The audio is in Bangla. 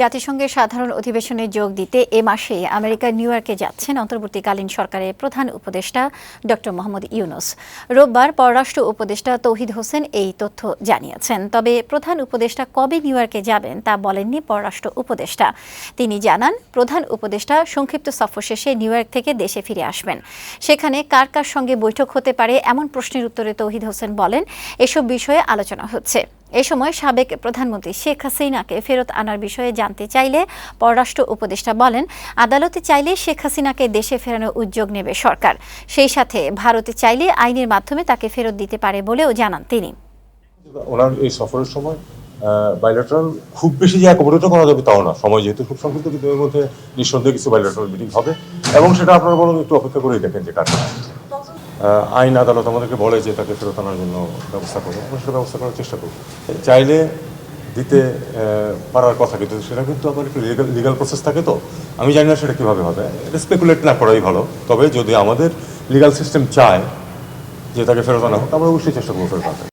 জাতিসংঘের সাধারণ অধিবেশনে যোগ দিতে এ মাসে আমেরিকার নিউ ইয়র্কে যাচ্ছেন অন্তর্বর্তীকালীন সরকারের প্রধান উপদেষ্টা ডক্টর মোহাম্মদ ইউনুস। রোববার পররাষ্ট্র উপদেষ্টা তৌহিদ হোসেন এই তথ্য জানিয়েছেন। তবে প্রধান উপদেষ্টা কবে নিউ ইয়র্কে যাবেন তা বলেননি পররাষ্ট্র উপদেষ্টা। তিনি জানান, প্রধান উপদেষ্টা সংক্ষিপ্ত সফর শেষে নিউ ইয়র্ক থেকে দেশে ফিরে আসবেন। সেখানে কার কার সঙ্গে বৈঠক হতে পারে এমন প্রশ্নের উত্তরে তৌহিদ হোসেন বলেন, এসব বিষয়ে আলোচনা হচ্ছে। এ সময় সাবেক প্রধানমন্ত্রী শেখ হাসিনাকে ফেরত আনার বিষয়ে জানতে চাইলে পররাষ্ট্র উপদেষ্টা বলেন, আদালতে চাইলে শেখ হাসিনাকে দেশে ফেরানোর উদ্যোগ নেবে সরকার। সেই সাথে ভারতে চাইলে আইনের মাধ্যমে তাকে ফেরত দিতে পারে বলেও জানান তিনি। ওনার এই সফরের সময় বাইলেটারাল খুব বেশি যে করা যাবে তাও না। সময় যেহেতু খুব সংক্ষিপ্ত, কিন্তু এর মধ্যে নিঃসন্দেহে কিছু বাইলেটারাল মিটিং হবে। এবং সেটা আপনারা একটু অপেক্ষা করেই দেখেন যে আইন আদালত আমাদেরকে বলে যে তাকে ফেরত আনার জন্য ব্যবস্থা করব। আমরা সেটা ব্যবস্থা করার চেষ্টা করব। চাইলে দিতে পারার কথা, কিন্তু সেটা কিন্তু আবার একটু লিগাল প্রসেস থাকে তো। আমি জানি না সেটা কীভাবে হবে। এটা স্পেকুলেট না করাই ভালো। তবে যদি আমাদের লিগাল সিস্টেম চায় যে তাকে ফেরত আনা হোক, আমরা অবশ্যই চেষ্টা করব ফেরত আনতে